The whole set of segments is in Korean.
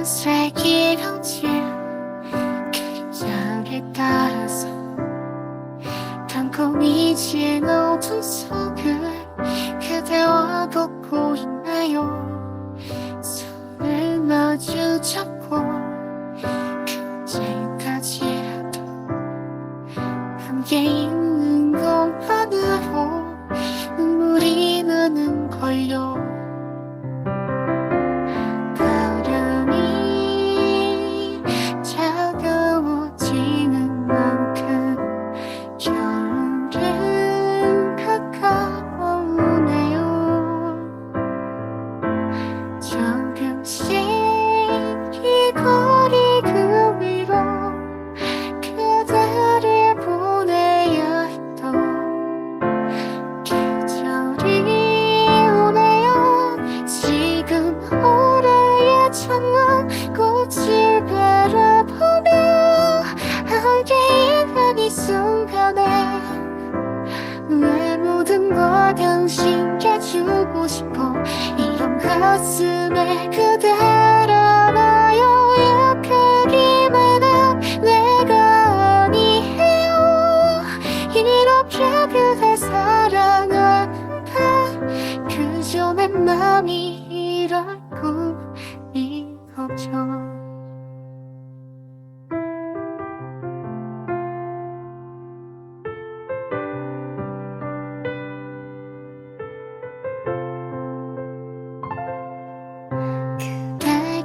어느새 길어질 그장에 따라서 담고 미진 어둠 속을 그대와 걷고 있나요? 손을 마주 잡고 주고 싶어. 이런 가슴에 그대를 안아요? 약하기만 한 내가 아니에요. 이렇게 그댈 사랑하는데 그저 내 맘이 이럴 거죠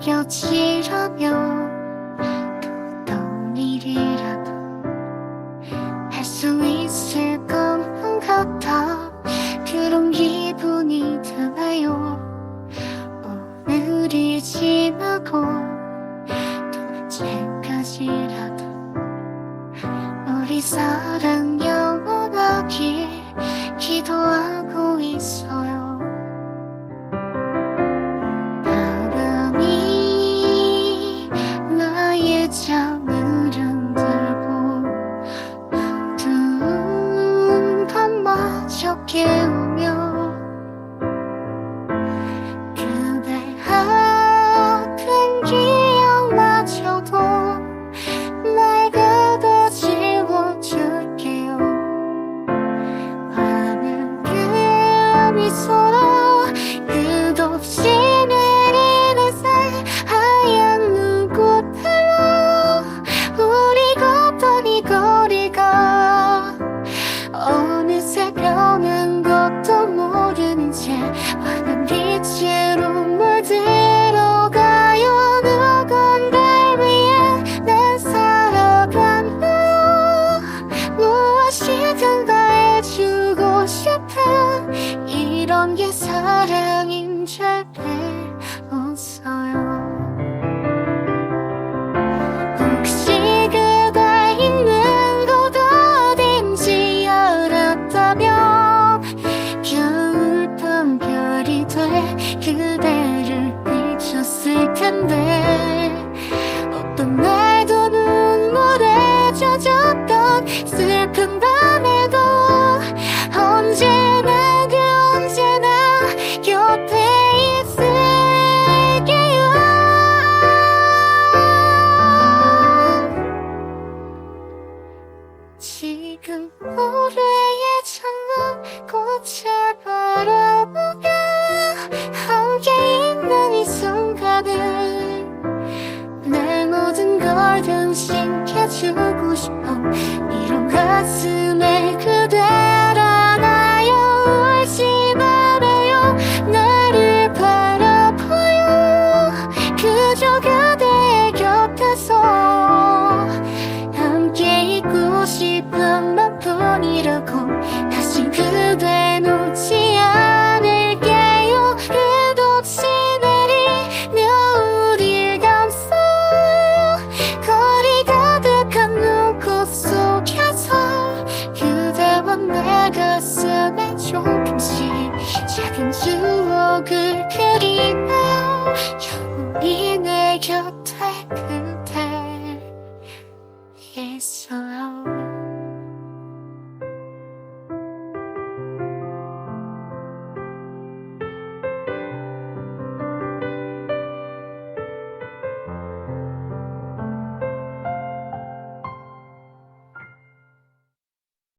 그대 곁이라면 어떤 일이라도 할 수 있을 것만 같아. 그런 기분이 드나요? 오늘이 지나고 또 언제까지라도 우리 사랑 영원하길 기도하고 있어 이런 게 사랑인 줄 배웠어요. 혹시 그대 있는 곳 어딘지 알았다면 겨울밤 별이 돼 그대를 비췄을 텐데 어떤 날 걸 당신께 주고 싶어. 이런 가슴에 그대를 작은 추억을 그리나요 영원히 내 곁에 그